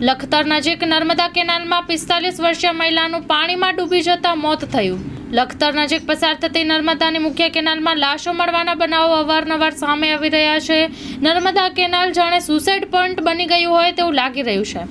લખતર નજીક નર્મદા કેનાલમાં પિસ્તાલીસ વર્ષીય મહિલાનું પાણીમાં ડૂબી જતા મોત થયું. લખતર નજીક પસાર થતી નર્મદાની મુખ્ય કેનાલમાં લાશો મળવાના બનાવો અવારનવાર સામે આવી રહ્યા છે. નર્મદા કેનાલ જાણે સુસાઇડ પોઈન્ટ બની ગયું હોય તેવું લાગી રહ્યું છે.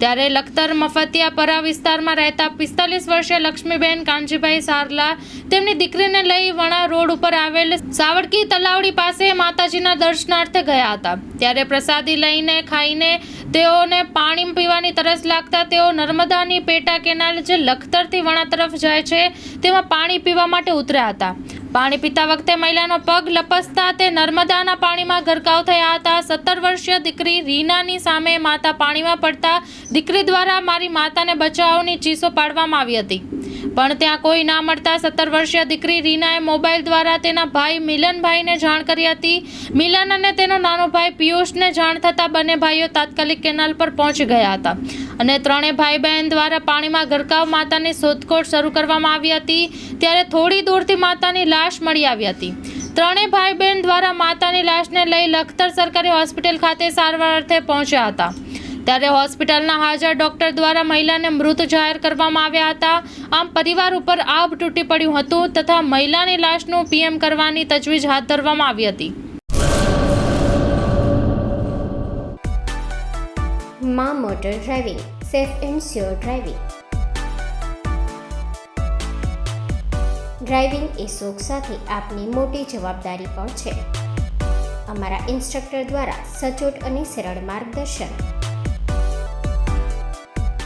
ત્યારે લખતર મફતિયાપરા વિસ્તારમાં રહેતા પિસ્તાલીસ વર્ષીય લક્ષ્મીબેન કાનજીભાઈ સારલા તેમની દીકરીને લઈ વણા રોડ ઉપર આવેલ સાવડકી તલાવડી પાસે માતાજીના દર્શનાર્થે ગયા હતા. ત્યારે પ્રસાદી લઈને ખાઈને તેઓને પાણી પીવાની તરસ લાગતા તેઓ નર્મદાની પેટા કેનાલ જે લખતરથી વણા તરફ જાય છે, તેમાં પાણી પીવા માટે ઉતર્યા હતા. પાણી પીતા વખતે મહિલાનો પગ લપસતા તે નર્મદાના પાણીમાં ગરકાવ થયા હતા. સત્તર વર્ષીય દીકરી રીનાની સામે માતા પાણીમાં પડતા દીકરી દ્વારા મારી માતાને બચાવની ચીસો પાડવામાં આવી હતી. પણ ત્યાં કોઈ ના મળતા સત્તર વર્ષીય દીકરી રીનાએ મોબાઈલ દ્વારા તેના ભાઈ મિલનભાઈને જાણ કરી હતી. મિલન અને તેનો નાનો ભાઈ પિયુષને જાણ થતાં બંને ભાઈઓ તાત્કાલિક કેનાલ પર પહોંચી ગયા હતા. અને ત્રણેય ભાઈ બહેન દ્વારા પાણીમાં ગરકાવ માતાની શોધખોળ શરૂ કરવામાં આવી હતી. ત્યારે થોડી દૂરથી માતાની લાશ મળી આવી હતી. ત્રણેય ભાઈ બહેન દ્વારા માતાની લાશને લઈ લખતર સરકારી હોસ્પિટલ ખાતે સારવાર અર્થે પહોંચ્યા હતા. ત્યારે હોસ્પિટલના હાજર ડોક્ટર દ્વારા મહિલાને મૃત જાહેર કરવામાં આવ્યા હતા. આમ પરિવાર ઉપર આભ તૂટી પડ્યું હતું તથા મહિલાની લાશનું પીએમ કરવાની તજવીજ હાથ ધરવામાં આવી હતી. માં motor driving, safe and sure driving. Driving એ શોખ સાથે આપની મોટી જવાબદારી પણ છે. અમારા ઇન્સ્ટ્રક્ટર દ્વારા સચોટ અને સરળ માર્ગદર્શન.